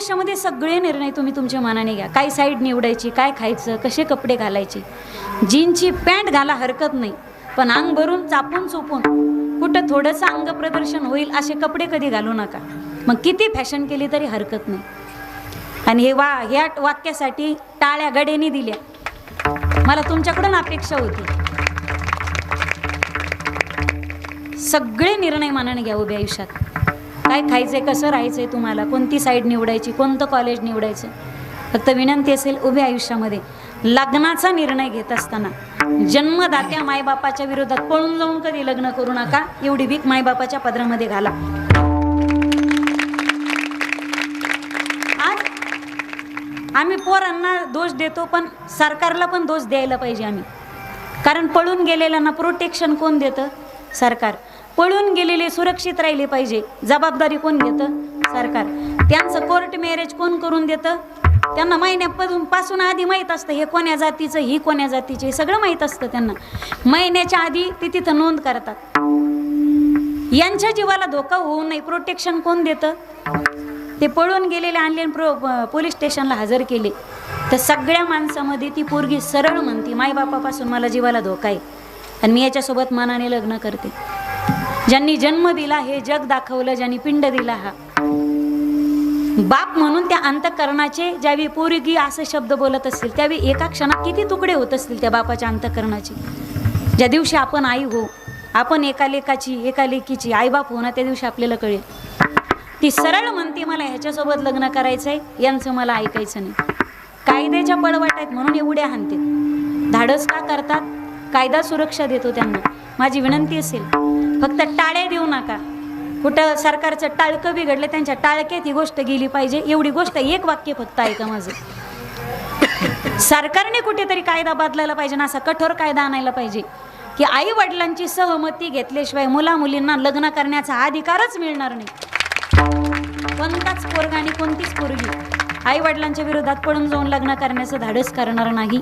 आयुष्यामध्ये सगळे निर्णय तुम्ही तुमच्या मनाने घ्या. काय साईड निवडायची काय खायचं कसे कपडे घालायचे. जीनची पॅन्ट घाला हरकत नाही. पण अंग भरून चापून चोपून कुठं थोडंसं अंग प्रदर्शन होईल असे कपडे कधी घालू नका. मग किती फॅशन केली तरी हरकत नाही. आणि हे वा ह्या वाक्यासाठी टाळ्या गडेने दिल्या. मला तुमच्याकडून अपेक्षा होती. सगळे निर्णय मानाने घ्या उभ्या आयुष्यात. काय खायचंय कसं राहायचंय तुम्हाला? कोणती साईड निवडायची कोणतं कॉलेज निवडायचं? फक्त विनंती असेल उभ्या आयुष्यामध्ये. लग्नाचा निर्णय घेत असताना जन्मदात्या मायबापाच्या विरोधात पळून जाऊन कधी लग्न करू नका? एवढी भीक मायबापाच्या पदरामध्ये घाला. आज आम्ही पोरांना दोष देतो पण सरकारला पण दोष द्यायला पाहिजे आम्ही. कारण पळून गेलेल्यांना प्रोटेक्शन कोण देतं? सरकार. पळून गेलेले सुरक्षित राहिले पाहिजे. जबाबदारी कोण घेतं? सरकार. त्यांचं कोर्ट मॅरेज कोण करून देतं? त्यांना महिन्यापासून पासून आधी माहीत असतं हे कोण्या जातीचं ही कोण्या जातीचे हे सगळं माहीत असतं त्यांना. महिन्याच्या आधी ते तिथं नोंद करतात. यांच्या जीवाला धोका होऊ नये प्रोटेक्शन कोण देतं? ते पळून गेलेले आणले प्रो पोलीस स्टेशनला हजर केले. तर सगळ्या माणसामध्ये ती पोरगी सरळ म्हणते मायबापापासून मला जीवाला धोका आहे. आणि मी याच्यासोबत मनाने लग्न करते. ज्यांनी जन्म दिला हे जग दाखवलं ज्यांनी पिंड दिला हा. बाप म्हणून त्या अंतकरणाचे ज्यावेळी पोरगी असे शब्द बोलत असतील त्यावेळी एका क्षणात किती तुकडे होत असतील त्या बापाच्या अंतकरणाचे? ज्या दिवशी आपण आई हो आपण एका लेखाची एका लेकीची आईबाप हो ना त्या दिवशी आपल्याला कळेल. ती सरळ म्हणते मला ह्याच्यासोबत लग्न करायचंय यांचं मला ऐकायचं नाही. कायद्याच्या पळवाट आहेत म्हणून एवढ्या हानते धाडस का करतात? कायदा सुरक्षा देतो त्यांना. माझी विनंती असेल फक्त टाळ्या देऊ नका. कुठं सरकारचं टाळकं बिघडलं त्यांच्या टाळक्यात ही गोष्ट गेली पाहिजे. एवढी गोष्ट एक वाक्य फक्त ऐका माझं? सरकारने कुठेतरी कायदा बदलायला पाहिजे ना असा कठोर कायदा आणायला पाहिजे की आई वडिलांची सहमती घेतल्याशिवाय मुला मुलींना लग्न करण्याचा अधिकारच मिळणार नाही. कोणताच पोरगा आणि कोणतीच पोरगी आई वडिलांच्या विरोधात पळून जाऊन लग्न करण्याचं धाडस करणार नाही.